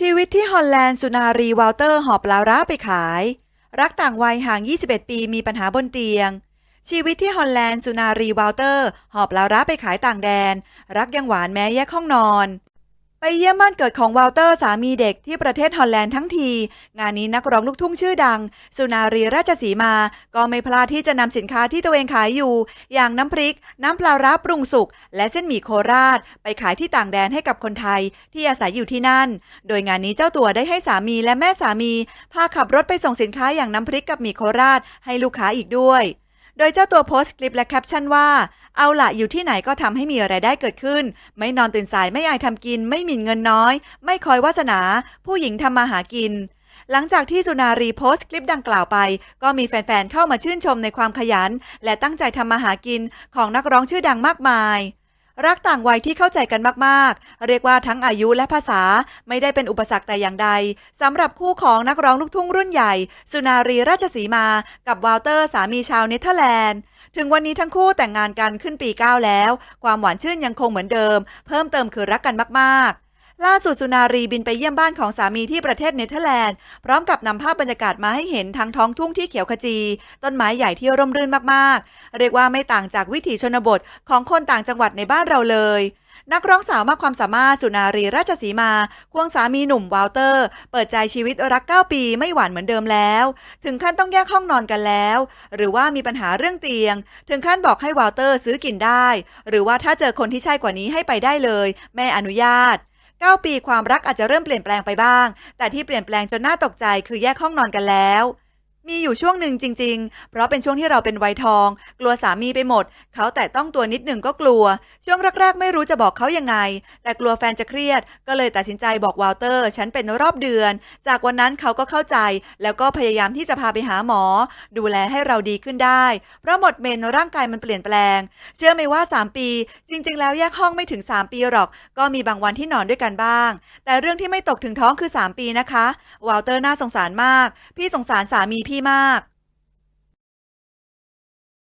ชีวิตที่ฮอลแลนด์สุนารีวอลเตอร์หอบปลาร้าไปขาย รักต่างวัยห่าง 21 ปีมีปัญหาบนเตียง ชีวิตที่ฮอลแลนด์สุนารีวอลเตอร์หอบปลาร้าไปขายต่างแดน รักยังหวานแม้แยกห้องนอน ไปเยี่ยมบ้านเกิดของวอลเตอร์สามีเด็กที่ประเทศฮอลแลนด์ทั้งที งานนี้นักร้องลูกทุ่งชื่อดัง สุนารีราชสีมา ก็ไม่พลาดที่จะนำสินค้าที่ตัวเองขายอยู่ อย่างน้ำพริก น้ำปลาร้าปรุงสุก และเส้นหมี่โคราช ไปขายที่ต่างแดนให้กับคนไทยที่อาศัยอยู่ที่นั่น โดยงานนี้เจ้าตัวได้ให้สามีและแม่สามีพาขับรถไปส่งสินค้าอย่างน้ำพริกกับหมี่โคราชให้ลูกค้าอีกด้วย โดยเจ้าตัวโพสต์คลิปและแคปชั่นว่า เอาละอยู่ที่ไหนก็ทำให้มีไรายได้เกิดขึ้น ไม่นอนตื่นสายไม่อายทำกิน ไม่หมิ่นเงินน้อย ไม่คอยวาสนา ผู้หญิงทำมาหากิน หลังจากที่สุนารีโพสต์คลิปดังกล่าวไป ก็มีแฟนๆเข้ามาชื่นชมในความขยัน และตั้งใจทำมาหากินของนักร้องชื่อดังมากมาย รักต่างวัยที่เข้าใจกันมากๆ เรียกว่าทั้งอายุและภาษาไม่ได้เป็นอุปสรรคแต่อย่างใดสำหรับคู่ของนักร้องลูกทุ่งรุ่นใหญ่ สุนารีราชสีมา กับวาลเตอร์สามีชาวเนเธอร์แลนด์ ถึงวันนี้ทั้งคู่แต่งงานกันขึ้นปี 9 แล้ว ความหวานชื่นยังคงเหมือนเดิม เพิ่มเติมคือรักกันมากๆ ล่าสุดสุนารีบินไปเยี่ยมบ้านของสามีที่ประเทศเนเธอร์แลนด์ พร้อมกับนำภาพบรรยากาศมาให้เห็นทั้งท้องทุ่งที่เขียวขจี ต้นไม้ใหญ่ที่ร่มรื่นมากๆ เรียกว่าไม่ต่างจากวิถีชนบทของคนต่างจังหวัดในบ้านเราเลย นักร้องสาวมากความสามารถสุนารีราชสีมา ควงสามีหนุ่มวาลเตอร์ เปิดใจชีวิตรัก 9 ปีไม่หวานเหมือนเดิมแล้ว ถึงขั้นต้องแยกห้องนอนกันแล้ว หรือว่ามีปัญหาเรื่องเตียง ถึงขั้นบอกให้วาลเตอร์ซื้อกินได้ หรือว่าถ้าเจอคนที่ใช่กว่านี้ให้ไปได้เลย แม่อนุญาต 9 ปีความรักอาจจะเริ่มเปลี่ยนแปลงไปบ้าง แต่ที่เปลี่ยนแปลงจนน่าตกใจคือแยกห้องนอนกันแล้ว มีอยู่ช่วงหนึ่งจริง ๆ เพราะเป็นช่วงที่เราเป็นวัยทอง กลัวสามีไปหมด เขาแต่ต้องตัวนิดหนึ่งก็กลัว ช่วงแรกๆ ไม่รู้จะบอกเขายังไง แต่กลัวแฟนจะเครียด ก็เลยตัดสินใจบอกวาลเตอร์ ฉันเป็นรอบเดือน จากวันนั้นเขาก็เข้าใจ แล้วก็พยายามที่จะพาไปหาหมอ ดูแลให้เราดีขึ้นได้ เพราะหมดเมนร่างกายมันเปลี่ยนแปลง เชื่อไหมว่า 3 ปี จริง ๆ แล้วแยกห้องไม่ถึง 3 ปีหรอก ก็มีบางวันที่นอนด้วยกันบ้าง แต่เรื่องที่ไม่ตกถึงท้องคือ 3 ปีนะคะวาลเตอร์น่าสงสารมาก พี่สงสารสามีพี่มาก